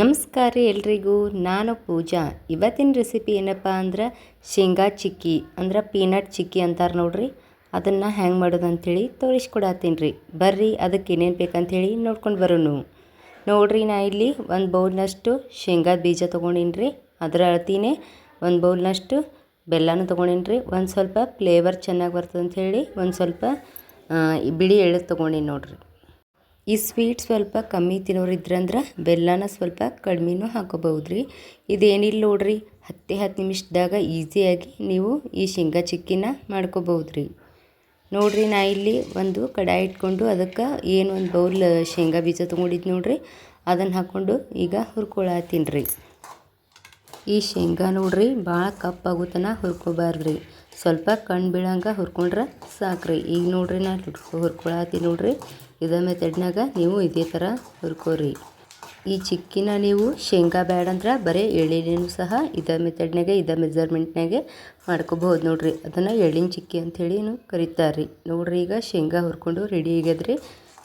ನಮಸ್ಕಾರ ರೀ ಎಲ್ರಿಗೂ, ನಾನು ಪೂಜಾ. ಇವತ್ತಿನ ರೆಸಿಪಿ ಏನಪ್ಪ ಅಂದ್ರೆ ಶೇಂಗಾ ಚಿಕ್ಕಿ, ಅಂದ್ರೆ ಪೀನಟ್ ಚಿಕ್ಕಿ ಅಂತಾರೆ ನೋಡ್ರಿ. ಅದನ್ನು ಹ್ಯಾಂಗೆ ಮಾಡೋದು ಅಂಥೇಳಿ ತೋರಿಸ್ಕೊಡತ್ತೀನಿ ರೀ ಬರ್ರಿ, ಅದಕ್ಕೆ ಏನೇನು ಬೇಕಂಥೇಳಿ ನೋಡ್ಕೊಂಡು ಬರೋನು. ನೋಡ್ರಿ ನಾ ಇಲ್ಲಿ ಒಂದು ಬೌಲ್ನಷ್ಟು ಶೇಂಗಾದ ಬೀಜ ತೊಗೊಂಡಿನಿ ರೀ ಅದರ ಅಳತಿನೇ ಒಂದು ಬೌಲ್ನಷ್ಟು ಬೆಲ್ಲನೂ ತೊಗೊಂಡಿನಿ ರೀ ಒಂದು ಸ್ವಲ್ಪ ಫ್ಲೇವರ್ ಚೆನ್ನಾಗಿ ಬರ್ತದೆ ಅಂಥೇಳಿ ಒಂದು ಸ್ವಲ್ಪ ಬಿಳಿ ಎಳ್ಳು ತೊಗೊಂಡಿನಿ ನೋಡ್ರಿ. ಈ ಸ್ವೀಟ್ ಸ್ವಲ್ಪ ಕಮ್ಮಿ ತಿನ್ನೋರು ಇದ್ರಂದ್ರೆ ಬೆಲ್ಲನ ಸ್ವಲ್ಪ ಕಡಿಮೆನೂ ಹಾಕೋಬಹುದು ರೀ ಇದೇನಿಲ್ಲ ನೋಡ್ರಿ, ಹತ್ತೇ ಹತ್ತು ನಿಮಿಷದಾಗ ಈಸಿಯಾಗಿ ನೀವು ಈ ಶೇಂಗಾ ಚಿಕ್ಕಿನ ಮಾಡ್ಕೋಬಹುದು ರೀ ನೋಡ್ರಿ ನಾ ಇಲ್ಲಿ ಒಂದು ಕಡಾಯಿ ಇಟ್ಕೊಂಡು ಅದಕ್ಕೆ ಏನು ಒಂದು ಬೌಲ್ ಶೇಂಗಾ ಬೀಜ ತೊಗೊಂಡಿದ್ದು ನೋಡ್ರಿ ಅದನ್ನು ಹಾಕ್ಕೊಂಡು ಈಗ ಹುರ್ಕೊಳತ್ತೀನಿ ರೀ. ಈ ಶೇಂಗಾ ನೋಡ್ರಿ ಭಾಳ ಕಪ್ಪಾಗೋತನ ಹುರ್ಕೋಬಾರ್ದು ಹುರ್ಕೋಬಾರ್ದ್ರಿ. ಸ್ವಲ್ಪ ಕಣ್ಣು ಬೀಳಂಗೆ ಹುರ್ಕೊಂಡ್ರೆ ಸಾಕ್ರಿ. ಈಗ ನೋಡ್ರಿ ನಾ ಹುರ್ಕೊಳತ್ತೀನಿ ನೋಡ್ರಿ. ಇದೇ ಮೆಥಡ್ನಾಗ ನೀವು ಇದೇ ಥರ ಹುರ್ಕೋರಿ. ಈ ಚಿಕ್ಕಿನ ನೀವು ಶೇಂಗಾ ಬ್ಯಾಡ ಅಂದ್ರೆ ಬರೀ ಎಳ್ಳಿನೂ ಸಹ ಇದೇ ಮೆಥಡ್ನಾಗೆ ಇದೇ ಮೆಜರ್ಮೆಂಟ್ನಾಗೆ ಮಾಡ್ಕೋಬಹುದು ನೋಡ್ರಿ. ಅದನ್ನು ಎಳ್ಳಿನ ಚಿಕ್ಕಿ ಅಂಥೇಳಿ ಕರೀತಾರೆ ನೋಡ್ರಿ ಈಗ ಶೇಂಗಾ ಹುರ್ಕೊಂಡು ರೆಡಿ ಆಗ್ಯದ್ರಿ.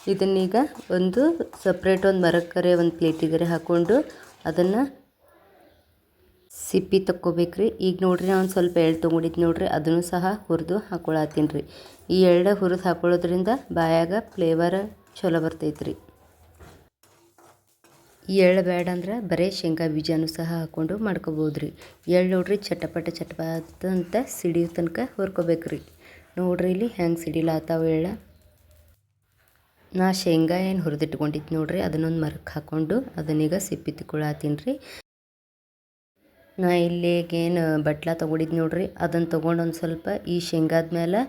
ಇದನ್ನೀಗ ಒಂದು ಸಪ್ರೇಟ್ ಒಂದು ಮರಕ್ಕರೆ ಒಂದು ಪ್ಲೇಟಿಗರೆ ಹಾಕ್ಕೊಂಡು ಅದನ್ನು ಸಿಪ್ಪಿ ತಕ್ಕೋಬೇಕ್ರಿ. ಈಗ ನೋಡ್ರಿ, ನಾನು ಸ್ವಲ್ಪ ಎಳ್ಳು ತೊಗೊಂಡಿದ್ದು ನೋಡ್ರಿ, ಅದನ್ನು ಸಹ ಹುರಿದು ಹಾಕೊಳತ್ತೀನಿ ರೀ. ಈ ಎಳ್ಳು ಹುರಿದು ಹಾಕೊಳ್ಳೋದ್ರಿಂದ ಬಾಯಾಗ ಫ್ಲೇವರ್ ಚಲೋ ಬರ್ತೈತ್ರಿ. ಈ ಎಳ್ಳು ಬೇಡ ಅಂದ್ರೆ ಬರೀ ಶೇಂಗಾ ಬೀಜನೂ ಸಹ ಹಾಕ್ಕೊಂಡು ಮಾಡ್ಕೋಬೋದು ರೀ ಎಳ್ಳು ನೋಡ್ರಿ, ಚಟಪಟ ಚಟಪಟ ಅಂತ ಸಿಡಿಯೋ ಹುರ್ಕೋಬೇಕು ರೀ ನೋಡ್ರಿ, ಇಲ್ಲಿ ಹೆಂಗೆ ಸಿಡಿಲಾತಾವ ಎಳ್ಳು. ನಾ ಶೇಂಗಾ ಏನು ಹುರಿದಿಟ್ಕೊಂಡಿದ್ದು ನೋಡ್ರಿ, ಅದನ್ನೊಂದು ಮರಕ್ಕೆ ಹಾಕ್ಕೊಂಡು ಅದನ್ನೀಗ ಸಿಪ್ಪಿ ತಿಕ್ಕೊಳತ್ತೀನಿ ರೀ. ನಾ ಇಲ್ಲಿಗೇನು ಬಟ್ಲ ತೊಗೊಂಡಿದ್ದು ನೋಡ್ರಿ ಅದನ್ನು ತೊಗೊಂಡು ಒಂದು ಸ್ವಲ್ಪ ಈ ಶೇಂಗಾದ ಮೇಲೆ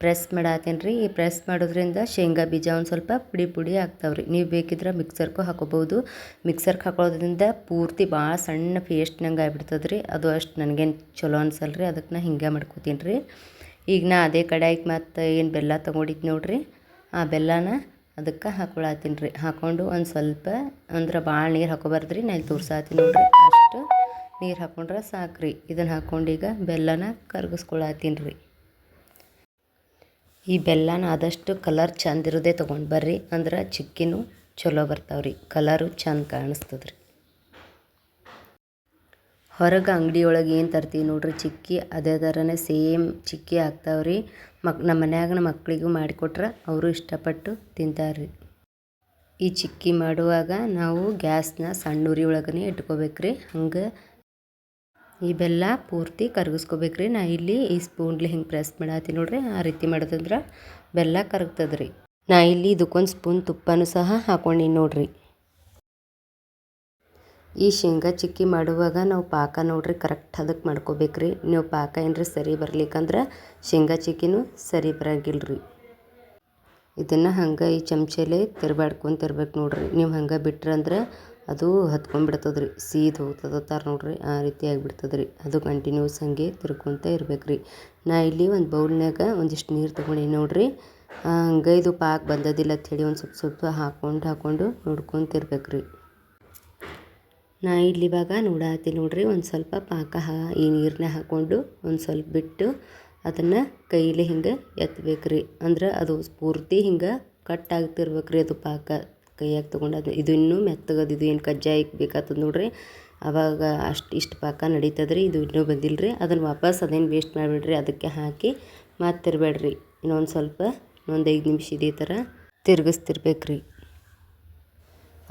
ಪ್ರೆಸ್ ಮಾಡಾತೇನೆ ರೀ ಈ ಪ್ರೆಸ್ ಮಾಡೋದ್ರಿಂದ ಶೇಂಗಾ ಬೀಜ ಒಂದು ಸ್ವಲ್ಪ ಪುಡಿ ಪುಡಿ ಆಗ್ತಾವೆ ರೀ ನೀವು ಬೇಕಿದ್ರೆ ಮಿಕ್ಸರ್ಗೂ ಹಾಕೋಬೋದು ಮಿಕ್ಸರ್ಗೆ ಹಾಕೊಳ್ಳೋದ್ರಿಂದ ಪೂರ್ತಿ ಭಾಳ ಸಣ್ಣ ಪೇಸ್ಟ್ನಂಗೆ ಆಗ್ಬಿಡ್ತದೆ ರೀ ಅದು ಅಷ್ಟು ನನಗೇನು ಚಲೋ ಅನ್ಸಲ್ಲ ರೀ ಅದಕ್ಕೆ ನಾ ಹಿಂಗೆ ಮಾಡ್ಕೋತೀನಿ ರೀ ಈಗ ನಾ ಅದೇ ಕಡಾಯಿಗೆ ಮತ್ತು ಏನು ಬೆಲ್ಲ ತೊಗೊಂಡಿದ್ದು ನೋಡ್ರಿ. ಆ ಬೆಲ್ಲನ ಅದಕ್ಕೆ ಹಾಕೊಳತ್ತೀನಿ ರೀ ಹಾಕ್ಕೊಂಡು ಒಂದು ಸ್ವಲ್ಪ ಅಂದ್ರೆ ಭಾಳ ನೀರು ಹಾಕೋಬಾರ್ದು ರೀ ನಾ ಇಲ್ಲಿ ತೋರ್ಸಾತೀನಿ ನೋಡ್ರಿ. ನೀರು ಹಾಕ್ಕೊಂಡ್ರೆ ಸಾಕ್ರಿ. ಇದನ್ನು ಹಾಕ್ಕೊಂಡು ಈಗ ಬೆಲ್ಲನ ಕರಗಿಸ್ಕೊಳತ್ತೀನಿ ರೀ ಈ ಬೆಲ್ಲನ ಆದಷ್ಟು ಕಲರ್ ಚಂದ ಇರೋದೇ ತೊಗೊಂಡು ಬರ್ರಿ. ಅಂದ್ರೆ ಚಿಕ್ಕಿನೂ ಚಲೋ ಬರ್ತಾವ್ರಿ. ರೀ ಕಲರು ಚಂದ ಕಾಣಿಸ್ತದೆ ರೀ ಹೊರಗೆ ಅಂಗಡಿಯೊಳಗೆ ಒಳಗೆ ಏನು ತರ್ತೀವಿ ನೋಡ್ರಿ ಚಿಕ್ಕಿ. ಅದೇ ಥರನೇ ಸೇಮ್ ಚಿಕ್ಕಿ ಆಗ್ತಾವೆ ರೀ ಮಕ್, ನಮ್ಮ ಮನ್ಯಾಗ ನಮ್ಮ ಮಕ್ಕಳಿಗೂ ಮಾಡಿಕೊಟ್ರೆ ಅವರು ಇಷ್ಟಪಟ್ಟು ತಿಂತಾರೆ ರೀ ಈ ಚಿಕ್ಕಿ ಮಾಡುವಾಗ ನಾವು ಗ್ಯಾಸ್ನ ಸಣ್ಣ ಉರಿ ಒಳಗನೆ ಇಟ್ಕೋಬೇಕ್ರಿ. ಹಂಗೆ ಈ ಬೆಲ್ಲ ಪೂರ್ತಿ ಕರಗಿಸ್ಕೋಬೇಕ್ರಿ. ನಾ ಇಲ್ಲಿ ಈ ಸ್ಪೂನ್ಲಿ ಹಿಂಗೆ ಪ್ರೆಸ್ ಮಾಡತ್ತೀನಿ ನೋಡ್ರಿ. ಆ ರೀತಿ ಮಾಡೋದಂದ್ರೆ ಬೆಲ್ಲ ಕರಗ್ತದ್ರಿ. ನಾ ಇಲ್ಲಿ ಇದಕ್ಕೊಂದು ಸ್ಪೂನ್ ತುಪ್ಪನೂ ಸಹ ಹಾಕೊಂಡೀನಿ ನೋಡ್ರಿ. ಈ ಶೇಂಗಾ ಚಿಕ್ಕಿ ಮಾಡುವಾಗ ನಾವು ಪಾಕ ನೋಡ್ರಿ ಕರೆಕ್ಟ್ ಅದಕ್ಕೆ ಮಾಡ್ಕೋಬೇಕ್ರಿ. ನೀವು ಪಾಕ ಏನ್ರಿ ಸರಿ ಬರ್ಲಿಕ್ಕಂದ್ರೆ ಶೇಂಗಾ ಚಿಕ್ಕಿನೂ ಸರಿ ಬರಂಗಿಲ್ರಿ. ಇದನ್ನು ಹಂಗೆ ಈ ಚಮಚೆಲೆ ತಿರ್ಬಾಡ್ಕೊಂಡು ತಿರ್ಬೇಕು ನೋಡ್ರಿ. ನೀವು ಹಂಗೆ ಬಿಟ್ರಂದ್ರೆ ಅದು ಹತ್ಕೊಂಡ್ಬಿಡ್ತದೆ ರೀ ಸೀದ್ ಹೋಗ್ತದತ್ತಾರ ನೋಡ್ರಿ, ಆ ರೀತಿ ಆಗಿಬಿಡ್ತದೆ ರೀ ಅದು ಕಂಟಿನ್ಯೂಸ್ ಹಂಗೆ ತಿರ್ಕೊತ ಇರ್ಬೇಕು ರೀ ನಾ ಇಲ್ಲಿ ಒಂದು ಬೌಲ್ನಾಗ ಒಂದಿಷ್ಟು ನೀರು ತೊಗೊಂಡೀನಿ ನೋಡಿರಿ. ಹಂಗೆ ಇದು ಪಾಕ ಬಂದದಿಲ್ಲ ಅಂಥೇಳಿ ಒಂದು ಸ್ವಲ್ಪ ಸ್ವಲ್ಪ ಹಾಕೊಂಡು ಹಾಕ್ಕೊಂಡು ನೋಡ್ಕೊಂತ ರೀ ನಾ ಇಲ್ಲಿ ಇವಾಗ ನೋಡತ್ತೀನಿ ನೋಡ್ರಿ, ಒಂದು ಸ್ವಲ್ಪ ಪಾಕ ಈ ನೀರನ್ನ ಹಾಕ್ಕೊಂಡು ಒಂದು ಸ್ವಲ್ಪ ಬಿಟ್ಟು ಅದನ್ನು ಕೈಲಿ ಹಿಂಗೆ ಎತ್ತಬೇಕ್ರಿ ಅಂದ್ರೆ ಅದು ಪೂರ್ತಿ ಹಿಂಗೆ ಕಟ್ ಆಗ್ತಿರ್ಬೇಕು ರೀ ಅದು ಪಾಕ. ಕೈಯಾಗ ತೊಗೊಂಡು ಅದು ಇದು ಇನ್ನೂ ಮೆತ್ತಗದು, ಇದು ಏನು ಕಜ್ಜಾಯಕ್ಕೆ ಬೇಕಾಗ್ತದೆ ನೋಡ್ರಿ. ಅವಾಗ ಅಷ್ಟು ಇಷ್ಟು ಪಾಕ ನಡೀತದೆ ರೀ ಇದು ಇನ್ನೂ ಬಂದಿಲ್ಲ ರೀ ಅದನ್ನು ವಾಪಸ್ ಅದೇನು ವೇಸ್ಟ್ ಮಾಡಿಬಿಡ್ರಿ, ಅದಕ್ಕೆ ಹಾಕಿ ಮತ್ತೆ ತಿರ್ಬೇಡ್ರಿ ಇನ್ನೊಂದು ಸ್ವಲ್ಪ, ಇನ್ನೊಂದು ಐದು ನಿಮಿಷ ಇದೇ ಥರ ತಿರ್ಗಿಸ್ತಿರ್ಬೇಕ್ರಿ.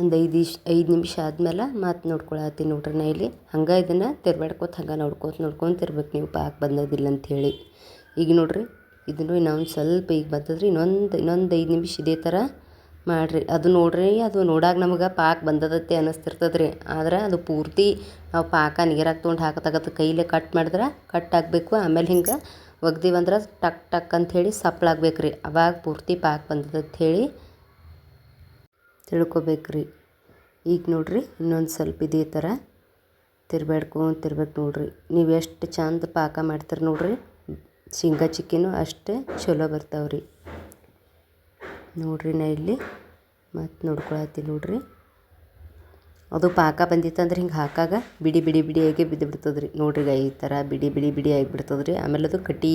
ಒಂದು ಐದು ಇಶ್, ಐದು ನಿಮಿಷ ಆದ್ಮೇಲೆ ಮತ್ತೆ ನೋಡ್ಕೊಳತ್ತೀನಿ ನೋಡ್ರಿ ನಾ ಇಲ್ಲಿ. ಹಂಗೆ ಇದನ್ನು ತಿರ್ಬೇಡ್ಕೋತ ಹಂಗೆ ನೋಡ್ಕೊತ, ನೋಡ್ಕೊಂತ ಇರ್ಬೇಕು ನೀವು ಪಾಕ ಬಂದದಿಲ್ಲ ಅಂಥೇಳಿ ಈಗ ನೋಡ್ರಿ, ಇದನ್ನು ಇನ್ನೊಂದು ಸ್ವಲ್ಪ ಈಗ ಬಂದದ್ರಿ, ಇನ್ನೊಂದು ಇನ್ನೊಂದು ಐದು ನಿಮಿಷ ಇದೇ ಥರ ಮಾಡಿರಿ. ಅದು ನೋಡ್ರಿ, ಅದು ನೋಡಾಗ ನಮಗೆ ಪಾಕ ಬಂದದತ್ತೆ ಅನ್ನಿಸ್ತಿರ್ತದೆ ರೀ ಆದ್ರೆ ಅದು ಪೂರ್ತಿ ನಾವು ಪಾಕ ನೀರಾಗ ತೊಗೊಂಡು ಹಾಕತ್ತಾಗತ್ತ ಕೈಲೆ ಕಟ್ ಮಾಡಿದ್ರೆ ಕಟ್ ಆಗಬೇಕು. ಆಮೇಲೆ ಹಿಂಗೆ ಒಗ್ದೀವಂದ್ರೆ ಟಕ್ ಟಕ್ ಅಂಥೇಳಿ ಸಪ್ಪಳಾಗ್ಬೇಕು ರೀ ಅವಾಗ ಪೂರ್ತಿ ಪಾಕ ಬಂದದ ಹೇಳಿ ತಿಳ್ಕೊಬೇಕ್ರಿ. ಈಗ ನೋಡ್ರಿ, ಇನ್ನೊಂದು ಸ್ವಲ್ಪ ಇದೇ ಥರ ತಿರ್ಬೇಡ್ಕೊಂತ ತಿರ್ಬೇಕು ನೋಡ್ರಿ. ನೀವು ಎಷ್ಟು ಚಂದ ಪಾಕ ಮಾಡ್ತೀರಿ ನೋಡ್ರಿ, ಶೇಂಗಾ ಚಿಕ್ಕಿನೂ ಅಷ್ಟೇ ಚಲೋ ಬರ್ತಾವೆ ರೀ ನೋಡ್ರಿ ನಾ ಇಲ್ಲಿ. ಮತ್ತು ನೋಡ್ಕೊಳತ್ತೀನಿ ನೋಡ್ರಿ. ಅದು ಪಾಕ ಬಂದಿತ್ತಂದ್ರೆ ಹಿಂಗೆ ಹಾಕಾಗ ಬಿಡಿ ಬಿಡಿ ಬಿಡಿಯಾಗಿ ಬಿದ್ದು ಬಿಡ್ತದೆ ರೀ ನೋಡ್ರಿ ಈ ಥರ ಬಿಡಿ ಬಿಡಿ ಬಿಡಿ ಆಗಿಬಿಡ್ತದೆ ರೀ ಆಮೇಲೆ ಅದು ಕಟಿ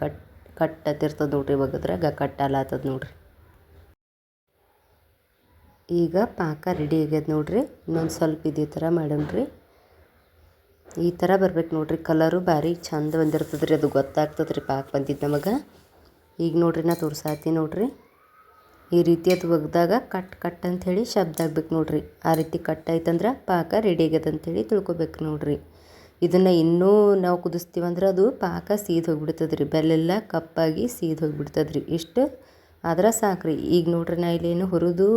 ಕಟ್ ಕಟ್ ಅತ್ತಿರ್ತದೆ ನೋಡ್ರಿ ಒಗದ್ರಾಗ ಕಟ್ ಆತದ ನೋಡ್ರಿ. ಈಗ ಪಾಕ ರೆಡಿ ಆಗ್ಯದ ನೋಡ್ರಿ. ಇನ್ನೊಂದು ಸ್ವಲ್ಪ ಇದೇ ಥರ ಮಾಡೋಣ್ರಿ ಈ ಥರ ಬರ್ಬೇಕು ನೋಡ್ರಿ. ಕಲರು ಭಾರಿ ಚಂದ ಬಂದಿರ್ತದೆ ರೀ ಅದು ಗೊತ್ತಾಗ್ತದೆ ರೀ ಪಾಕ ಬಂದಿದ್ದು ನಮಗೆ. ಈಗ ನೋಡ್ರಿ ನಾ ತೋರ್ಸಾತಿ ನೋಡ್ರಿ. ಈ ರೀತಿ ಅದು ಒಗ್ದಾಗ ಕಟ್ ಕಟ್ ಅಂಥೇಳಿ ಶಬ್ದ ಆಗ್ಬೇಕು ನೋಡ್ರಿ. ಆ ರೀತಿ ಕಟ್ ಆಯ್ತಂದ್ರೆ ಪಾಕ ರೆಡಿ ಆಗ್ಯದ ಅಂಥೇಳಿ ತಿಳ್ಕೊಬೇಕು ನೋಡ್ರಿ. ಇದನ್ನು ಇನ್ನೂ ನಾವು ಕುದಿಸ್ತೀವಂದ್ರೆ ಅದು ಪಾಕ ಸೀದ್ ಹೋಗ್ಬಿಡ್ತದೆ ರೀ ಬೆಲ್ಲೆಲ್ಲ ಕಪ್ಪಾಗಿ ಸೀದ್ ಹೋಗ್ಬಿಡ್ತದೆ ರೀ ಇಷ್ಟು ಆದ್ರೆ ಸಾಕ್ರಿ. ಈಗ ನೋಡ್ರಿ ನಾ ಇಲ್ಲೇನು ಹುರಿದು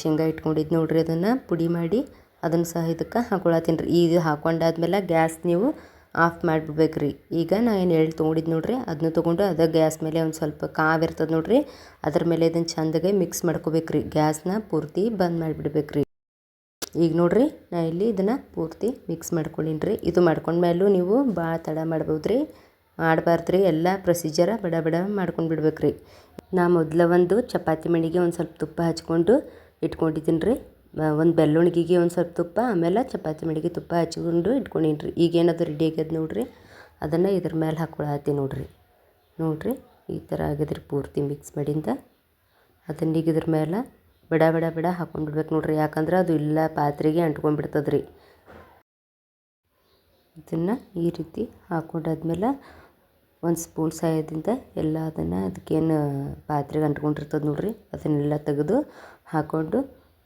ಶೇಂಗಾ ಇಟ್ಕೊಂಡಿದ್ದು ನೋಡ್ರಿ ಅದನ್ನು ಪುಡಿ ಮಾಡಿ ಅದನ್ನು ಸಹ ಇದಕ್ಕೆ ಹಾಕೊಳತ್ತೀನಿ ರೀ. ಈಗ ಹಾಕೊಂಡಾದ್ಮೇಲೆ ಗ್ಯಾಸ್ ನೀವು ಆಫ್ ಮಾಡಿಬಿಡ್ಬೇಕು ರೀ. ಈಗ ನಾ ಏನು ಎಳ್ಳು ತೊಗೊಂಡಿದ್ದು ನೋಡಿರಿ ಅದನ್ನ ತೊಗೊಂಡು ಅದೇ ಗ್ಯಾಸ್ ಮೇಲೆ ಒಂದು ಸ್ವಲ್ಪ ಕಾವಿರ್ತದೆ ನೋಡ್ರಿ, ಅದ್ರ ಮೇಲೆ ಇದನ್ನು ಚಂದಗೆ ಮಿಕ್ಸ್ ಮಾಡ್ಕೋಬೇಕು ರೀ. ಗ್ಯಾಸ್ನ ಪೂರ್ತಿ ಬಂದ್ ಮಾಡಿಬಿಡ್ಬೇಕು ರೀ. ಈಗ ನೋಡಿರಿ, ನಾ ಇಲ್ಲಿ ಇದನ್ನು ಪೂರ್ತಿ ಮಿಕ್ಸ್ ಮಾಡ್ಕೊಂಡಿನಿ ರೀ. ಇದು ಮಾಡ್ಕೊಂಡ್ಮೇಲೂ ನೀವು ಭಾಳ ತಡ ಮಾಡ್ಬೋದು ರೀ. ಮಾಡಬಾರ್ದು ರೀ. ಎಲ್ಲ ಪ್ರೊಸೀಜರ ಬಡ ಬಡ ಮಾಡ್ಕೊಂಡು ಬಿಡ್ಬೇಕು ರೀ. ನಾ ಮೊದಲ ಒಂದು ಚಪಾತಿ ಮಣಿಗೆ ಒಂದು ಸ್ವಲ್ಪ ತುಪ್ಪ ಹಚ್ಕೊಂಡು ಇಟ್ಕೊಂಡಿದ್ದೀನಿ ರೀ. ಒಂದು ಬೆಳ್ಳುಳ್ಳಿಗೆ ಒಂದು ಸ್ವಲ್ಪ ತುಪ್ಪ, ಆಮೇಲೆ ಚಪಾತಿ ಮಡಿಗೆ ತುಪ್ಪ ಹಚ್ಕೊಂಡು ಇಟ್ಕೊಂಡಿನ್ರಿ. ರೀ ಈಗೇನದು ರೆಡಿ ಆಗ್ಯದ ನೋಡಿರಿ. ಅದನ್ನು ಇದ್ರ ಮೇಲೆ ಹಾಕ್ಕೊಳತ್ತೀನಿ ನೋಡಿರಿ. ನೋಡಿರಿ, ಈ ಥರ ಆಗ್ಯದ್ರಿ ಪೂರ್ತಿ ಮಿಕ್ಸ್ ಮಾಡಿಂದ. ಅದನ್ನ ಈಗ ಇದ್ರ ಮೇಲೆ ಬಿಡ ಬಿಡ ಬಡ ಹಾಕೊಂಡು ಬಿಡ್ಬೇಕು ನೋಡ್ರಿ. ಯಾಕಂದ್ರೆ ಅದು ಇಲ್ಲ, ಪಾತ್ರೆಗೆ ಅಂಟ್ಕೊಂಡ್ಬಿಡ್ತದೆ ರೀ ಇದನ್ನು ಈ ರೀತಿ ಹಾಕೊಂಡಾದ್ಮೇಲೆ ಒಂದು ಸ್ಪೂನ್ ಸಹಾಯದಿಂದ ಎಲ್ಲ ಅದನ್ನು ಅದಕ್ಕೇನು ಪಾತ್ರೆಗೆ ಅಂಟ್ಕೊಂಡಿರ್ತದೆ ನೋಡ್ರಿ. ಅದನ್ನೆಲ್ಲ ತೆಗೆದು ಹಾಕ್ಕೊಂಡು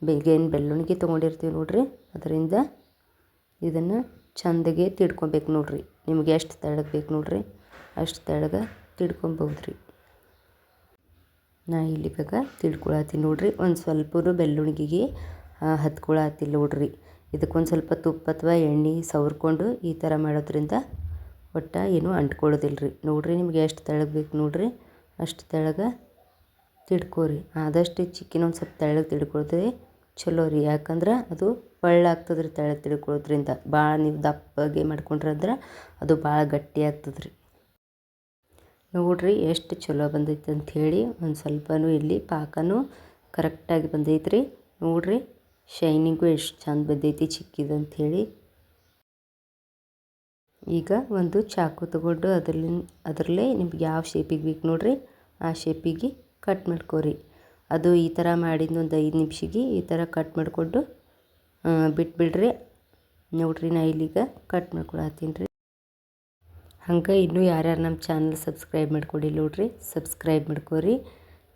ಬೇಗೇನು ಬೆಳ್ಳುಳ್ಳಿ ತೊಗೊಂಡಿರ್ತೀವಿ ನೋಡಿರಿ. ಅದರಿಂದ ಇದನ್ನು ಚಂದಗೆ ತಿಡ್ಕೊಬೇಕು ನೋಡ್ರಿ. ನಿಮ್ಗೆ ಎಷ್ಟು ತೆಳ್ಳಗೆ ಬೇಕು ನೋಡಿರಿ. ಅಷ್ಟು ತೆಳ್ಳಗೆ ತಿಡ್ಕೊಬೋದು ರೀ ನಾ ಇಲ್ಲಿ ಇವಾಗ ತಿಳ್ಕೊಳತ್ತೀನಿ ನೋಡಿರಿ. ಒಂದು ಸ್ವಲ್ಪರು ಬೆಳ್ಳುಳ್ಳಿಗೆ ಹತ್ಕೊಳತ್ತಿಲ್ಲ ನೋಡ್ರಿ. ಇದಕ್ಕೊಂದು ಸ್ವಲ್ಪ ತುಪ್ಪ ಅಥವಾ ಎಣ್ಣೆ ಸವರ್ಕೊಂಡು ಈ ಥರ ಮಾಡೋದ್ರಿಂದ ಒಟ್ಟು ಏನೂ ಅಂಟ್ಕೊಳ್ಳೋದಿಲ್ಲ ರೀ ನೋಡ್ರಿ ನಿಮ್ಗೆ ಎಷ್ಟು ತೆಳಗೆ ಬೇಕು ನೋಡಿರಿ. ಅಷ್ಟು ತೆಳಗೆ ತಿಡ್ಕೋರಿ. ಆದಷ್ಟು ಚಿಕ್ಕಿನ ಒಂದು ಸ್ವಲ್ಪ ತೆಳಗೆ ತಿಡ್ಕೊಳ್ತದೆ ಚಲೋ ರೀ. ಯಾಕಂದ್ರೆ ಅದು ಪಳ್ಳಾಗ್ತದೆ ರೀ ತೆಳ್ಳಗೆ ತಿಳ್ಕೊಳ್ಳೋದ್ರಿಂದ. ಭಾಳ ನೀವು ದಪ್ಪಗೆ ಮಾಡ್ಕೊಂಡ್ರೆ ಅಂದ್ರೆ ಅದು ಭಾಳ ಗಟ್ಟಿ ಆಗ್ತದೆ ರೀ. ನೋಡ್ರಿ ಎಷ್ಟು ಚಲೋ ಬಂದೈತೆ ಅಂಥೇಳಿ ಒಂದು ಸ್ವಲ್ಪನೂ ಇಲ್ಲಿ ಪಾಕನೂ ಕರೆಕ್ಟಾಗಿ ಬಂದೈತೆ ರೀ. ನೋಡಿರಿ ಶೈನಿಂಗು ಎಷ್ಟು ಚಂದ ಬಂದೈತಿ ಚಿಕ್ಕಿದು ಅಂಥೇಳಿ ಈಗ ಒಂದು ಚಾಕು ತಗೊಂಡು ಅದರಲ್ಲಿ ಅದರಲ್ಲೇ ನಿಮ್ಗೆ ಯಾವ ಶೇಪಿಗೆ ಬೇಕು ನೋಡಿರಿ, ಆ ಶೇಪಿಗೆ ಕಟ್ ಮಾಡ್ಕೊರಿ. ಅದು ಈ ಥರ ಮಾಡಿದ್ದು ಒಂದು ಐದು ನಿಮಿಷಕ್ಕೆ ಈ ಥರ ಕಟ್ ಮಾಡಿಕೊಂಡು ಬಿಟ್ಬಿಡ್ರಿ. ನೋಡ್ರಿ ನಾ ಇಲ್ಲಿಗ ಕಟ್ ಮಾಡ್ಕೊಳತ್ತೀನಿ ರೀ. ಹಂಗೆ ಇನ್ನೂ ಯಾರ್ಯಾರು ನಮ್ಮ ಚಾನಲ್ ಸಬ್ಸ್ಕ್ರೈಬ್ ಮಾಡ್ಕೊಡಿ ನೋಡ್ರಿ, ಸಬ್ಸ್ಕ್ರೈಬ್ ಮಾಡ್ಕೊರಿ.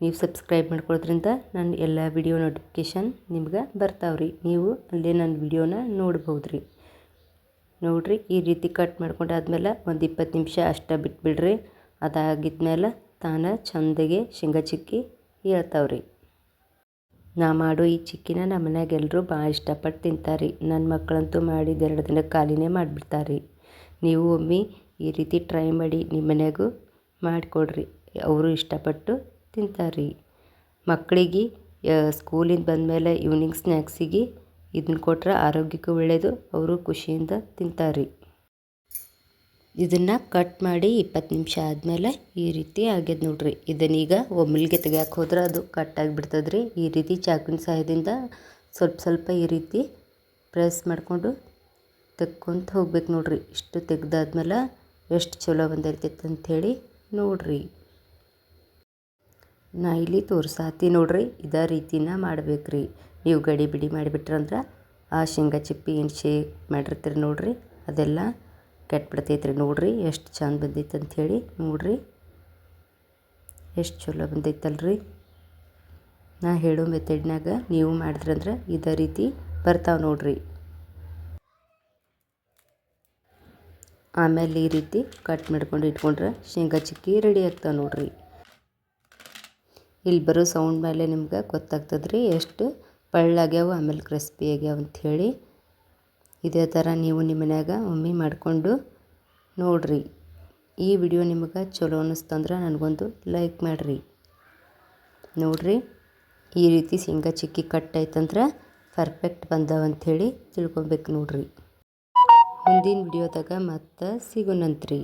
ನೀವು ಸಬ್ಸ್ಕ್ರೈಬ್ ಮಾಡ್ಕೊಳೋದ್ರಿಂದ ನನ್ನ ಎಲ್ಲ ವಿಡಿಯೋ ನೋಟಿಫಿಕೇಷನ್ ನಿಮ್ಗೆ ಬರ್ತಾವ್ರಿ ನೀವು ಅಲ್ಲೇ ನನ್ನ ವಿಡಿಯೋನ ನೋಡ್ಬೋದು ರೀ. ನೋಡ್ರಿ ಈ ರೀತಿ ಕಟ್ ಮಾಡ್ಕೊಂಡಾದ್ಮೇಲೆ ಒಂದು ಇಪ್ಪತ್ತು ನಿಮಿಷ ಅಷ್ಟೇ ಬಿಟ್ಬಿಡ್ರಿ. ಅದಾಗಿದ್ಮೇಲೆ ತಾನ ಚಂದಗೆ ಶೇಂಗಾ ಚಿಕ್ಕಿ ಹೇಳ್ತಾವ್ರಿ. ನಾ ಮಾಡೋ ಈ ಚಿಕ್ಕಿನ ನಮ್ಮ ಮನ್ಯಾಗ ಎಲ್ಲರೂ ಭಾಳ ಇಷ್ಟಪಟ್ಟು ತಿಂತಾರೆ. ನನ್ನ ಮಕ್ಕಳಂತೂ ಮಾಡಿದ ಎರಡು ದಿನ ಖಾಲಿನೇ ಮಾಡಿಬಿಡ್ತಾರೆ. ನೀವು ಒಮ್ಮೆ ಈ ರೀತಿ ಟ್ರೈ ಮಾಡಿ ನಿಮ್ಮ ಮನೆಗೂ ಮಾಡಿಕೊಡ್ರಿ. ಅವರು ಇಷ್ಟಪಟ್ಟು ತಿಂತಾರೆ. ಮಕ್ಕಳಿಗೆ ಸ್ಕೂಲಿಂದ ಬಂದಮೇಲೆ ಈವ್ನಿಂಗ್ ಸ್ನ್ಯಾಕ್ಸಿಗೆ ಇದನ್ನ ಕೊಟ್ರೆ ಆರೋಗ್ಯಕ್ಕೂ ಒಳ್ಳೆಯದು ಅವರು ಖುಷಿಯಿಂದ ತಿಂತಾರೆ. ಇದನ್ನು ಕಟ್ ಮಾಡಿ ಇಪ್ಪತ್ತು ನಿಮಿಷ ಆದಮೇಲೆ ಈ ರೀತಿ ಆಗ್ಯದ ನೋಡ್ರಿ. ಇದನ್ನೀಗ ಒಮ್ಮಿಲ್ಗೆ ತೆಗಿಯಕ್ಕೆ ಹೋದ್ರೆ ಅದು ಕಟ್ ಆಗಿಬಿಡ್ತದೆ ರೀ ಈ ರೀತಿ ಚಾಕುವಿನ ಸಹಾಯದಿಂದ ಸ್ವಲ್ಪ ಸ್ವಲ್ಪ ಈ ರೀತಿ ಪ್ರೆಸ್ ಮಾಡಿಕೊಂಡು ತೆಕ್ಕೊಂತ ಹೋಗ್ಬೇಕು ನೋಡ್ರಿ. ಇಷ್ಟು ತೆಗ್ದಾದ್ಮೇಲೆ ಎಷ್ಟು ಚಲೋ ಬಂದಿರ್ತೈತೆ ಅಂಥೇಳಿ ನೋಡ್ರಿ. ನಾ ಇಲ್ಲಿ ತೋರ್ಸಾತಿ ನೋಡ್ರಿ. ಇದೇ ರೀತಿನ ಮಾಡ್ಬೇಕ್ರಿ. ನೀವು ಗಡಿ ಬಿಡಿ ಮಾಡಿಬಿಟ್ರಂದ್ರೆ ಆ ಶೇಂಗಾ ಚಿಪ್ಪಿ ಏನು ಶೇಕ್ ಮಾಡಿರ್ತೀರಿ ನೋಡ್ರಿ. ಅದೆಲ್ಲ ಕೆಟ್ಬಿಡ್ತೈತೆ ರೀ ನೋಡ್ರಿ, ಎಷ್ಟು ಚಂದ ಬಂದೈತೆ ಅಂಥೇಳಿ ನೋಡ್ರಿ. ಎಷ್ಟು ಚಲೋ ಬಂದೈತಲ್ರಿ. ನಾ ಹೇಳೋ ಮೆಥಡ್ನಾಗ ನೀವು ಮಾಡಿದ್ರಂದ್ರೆ ಇದೇ ರೀತಿ ಬರ್ತಾವೆ ನೋಡ್ರಿ. ಆಮೇಲೆ ಈ ರೀತಿ ಕಟ್ ಮಾಡ್ಕೊಂಡು ಇಟ್ಕೊಂಡ್ರೆ ಶೇಂಗಾ ಚಿಕ್ಕಿ ರೆಡಿ ಆಗ್ತಾವೆ ನೋಡ್ರಿ. ಇಲ್ಲಿ ಬರೋ ಸೌಂಡ್ ಮೇಲೆ ನಿಮ್ಗೆ ಗೊತ್ತಾಗ್ತದ್ರಿ ಎಷ್ಟು ಪಳ್ಳಾಗ್ಯಾವ, ಆಮೇಲೆ ಕ್ರಿಸ್ಪಿ ಆಗ್ಯಾವ ಅಂಥೇಳಿ ಇದೇ ಥರ ನೀವು ನಿಮ್ಮ ಮನ್ಯಾಗ ಒಮ್ಮೆ ಮಾಡಿಕೊಂಡು ನೋಡಿರಿ. ಈ ವಿಡಿಯೋ ನಿಮಗೆ ಚಲೋ ಅನ್ನಿಸ್ತಂದ್ರೆ ನನಗೊಂದು ಲೈಕ್ ಮಾಡಿರಿ. ನೋಡಿರಿ, ಈ ರೀತಿ ಶೇಂಗಾ ಚಿಕ್ಕಿ ಕಟ್ ಆಯ್ತಂದ್ರೆ ಪರ್ಫೆಕ್ಟ್ ಬಂದವಂಥೇಳಿ ತಿಳ್ಕೊಬೇಕು ನೋಡ್ರಿ. ಮುಂದಿನ ವಿಡಿಯೋದಾಗ ಮತ್ತೆ ಸಿಗೋಣಂತ್ರಿ